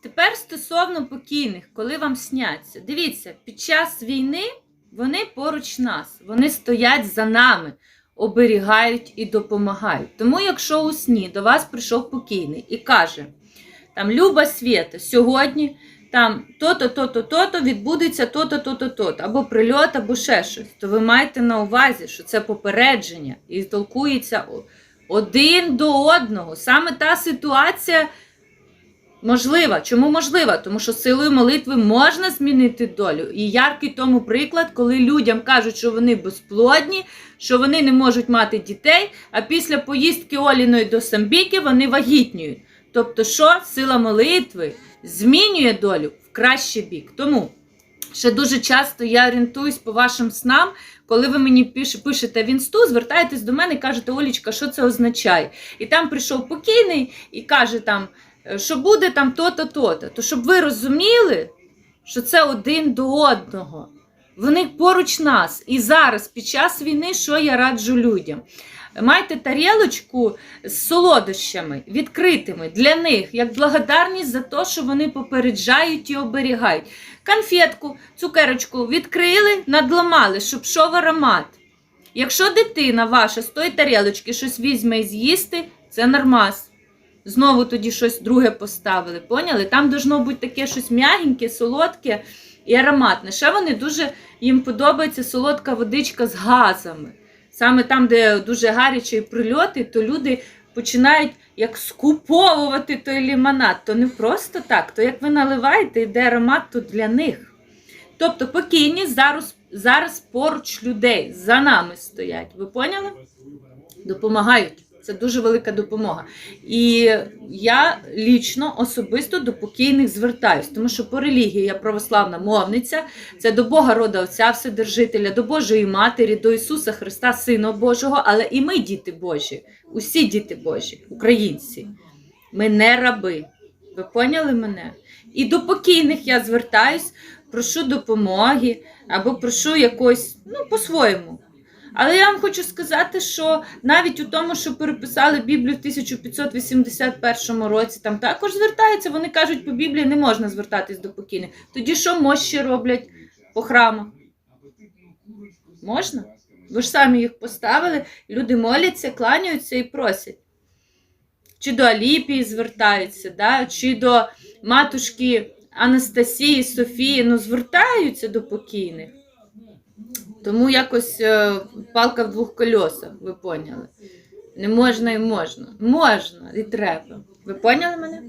Тепер стосовно покійних, коли вам сняться. Дивіться, під час війни вони поруч нас, вони стоять за нами, оберігають і допомагають. Тому, якщо у сні до вас прийшов покійний і каже, там Люба Свєта, сьогодні там то-то, то-то, то-то відбудеться то-то, то-то, то-то, або прильот, або ще щось, то ви маєте на увазі, що це попередження і толкується один до одного. Саме та ситуація можлива. Чому можлива? Тому що силою молитви можна змінити долю. І яркий тому приклад, коли людям кажуть, що вони безплодні, що вони не можуть мати дітей, а після поїздки Оліної до Самбіки вони вагітнюють. Тобто, що сила молитви змінює долю в кращий бік. Тому ще дуже часто я орієнтуюсь по вашим снам, коли ви мені пишете в інсту, звертаєтесь до мене і кажете, Олічка, що це означає? І там прийшов покійний і каже там, що буде там то-то, то-то. То щоб ви розуміли, що це один до одного. Вони поруч нас. І зараз, під час війни, що я раджу людям? Майте тарілочку з солодощами відкритими для них, як благодарність за те, що вони попереджають і оберігають. Конфетку, цукерочку відкрили, надламали, щоб йшов аромат. Якщо дитина ваша з тої тарілочки щось візьме і з'їсти, це нормас. Знову тоді щось друге поставили. Поняли? Там должно бути таке щось м'ягеньке, солодке і ароматне. Ще вони дуже їм подобається солодка водичка з газами. Саме там, де дуже гарячі прильоти, то люди починають як скуповувати той лімонад. То не просто так, то як ви наливаєте, йде аромат, то для них. Тобто покійні зараз, зараз поруч людей, за нами стоять. Ви поняли? Допомагають. Це дуже велика допомога. І я лічно особисто до покійних звертаюсь, тому що по релігії я православна мовниця, це до Бога рода Отця Вседержителя, до Божої Матері, до Ісуса Христа, Сина Божого, але і ми діти Божі, усі діти Божі, українці. Ми не раби. Ви поняли мене? І до покійних я звертаюсь, прошу допомоги або прошу якось, ну, по-своєму. Але я вам хочу сказати, що навіть у тому, що переписали Біблію в 1581 році, там також звертаються. Вони кажуть, по Біблії не можна звертатись до покійних. Тоді що мощі роблять по храмах? Можна? Ви ж самі їх поставили, люди моляться, кланяються і просять. Чи до Аліпії звертаються, да? чи до матушки Анастасії, Софії, ну звертаються до покійних. Тому якось е, палка в двох кольосах, ви поняли. Не можна і можна. Можна і треба. Ви поняли мене?